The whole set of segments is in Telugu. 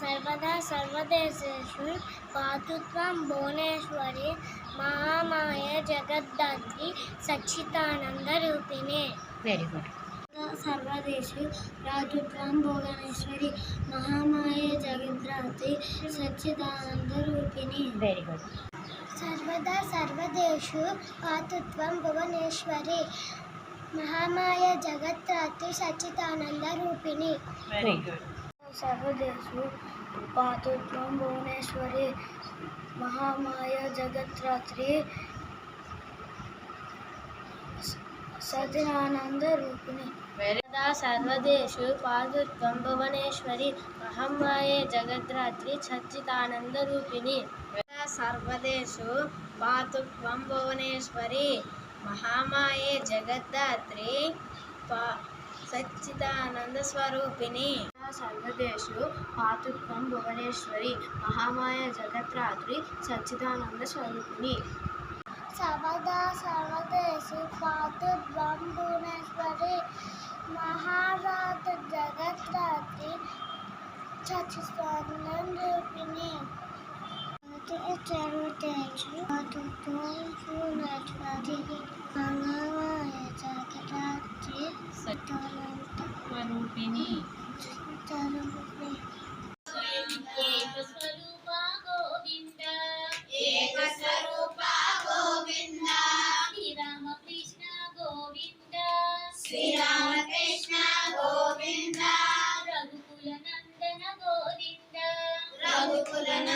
సర్వదా సర్వదేశేషు పాతుత్వం భువనేశ్వరి మహామాయ జగద్ధాత్రి సచ్చిదానంద రూపిణి. వెరీ గుడ్ సర్వదేశు రాజుత్వం భువనేశ్వరి మహామాయ జగద్ధాత్రి సచ్చిదానంద రూపిణి. వెరీ గుడ్ సర్వదా సర్వదేశు పాతుత్వం భువనేశ్వరి మహామాయ జగత్రాత్రి సచ్చిదానంద రూపిణి. వెరీ గుడ్ సర్వదేశు పాతుత్వం భువనేశ్వరి మహామాయ జగత్రాత్రి సచిదానంద రూపిణి. సదా సర్వదేశు పాతుత్వం భువనేశ్వరి మహామాయ జగద్రాత్రి సచ్చిదానంద రూపిణి. సర్వదేశు పాతుత్వం భువనేశ్వరి మహామాయే జగద్ధాత్రి పా సచ్చిదానంద స్వరూపిణి. సర్వదేశు పాతుత్వం భువనేశ్వరి మహామాయ జగత్రాత్రి సచ్చిదానంద స్వరూపిణి. సర్వదా సర్వదేశు పాతుత్వం భువనేశ్వరి మహారాజ జగత్రాత్రి సచ్చిదానంద రూపిణి సర్వదేశు పాతుత్వం భువనేశ్వరి మహామాయ జగత్రాత్రి సచ్చిదానంద స్వరూపిణి. ఏకస్వరూప గోవింద. ఏకస్వరూప గోవింద. శ్రీరామకృష్ణ గోవింద. శ్రీరామకృష్ణ గోవింద. రఘుకుల నందన గోవింద. రఘుకుల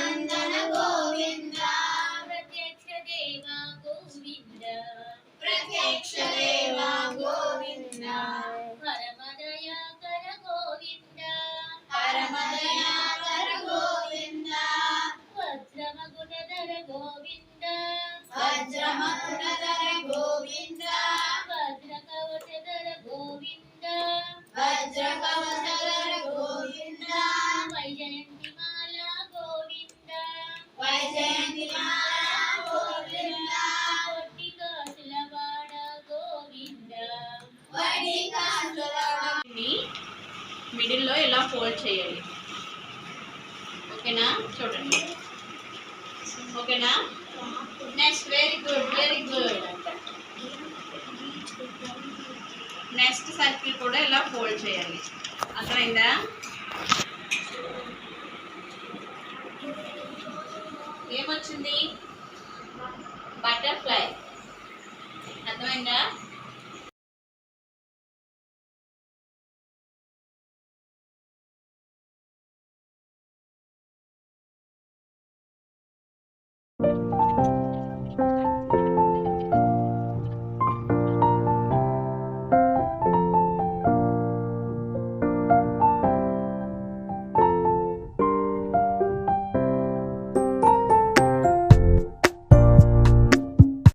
మిడిల్లో ఇలా ఫోల్డ్ చేయాలి ఓకేనా? చూడండి. ఓకేనా? Next very good very good next circle కూడా ఇలా ఫోల్డ్ చేయాలి అర్థమైందా? ఏమొచ్చింది?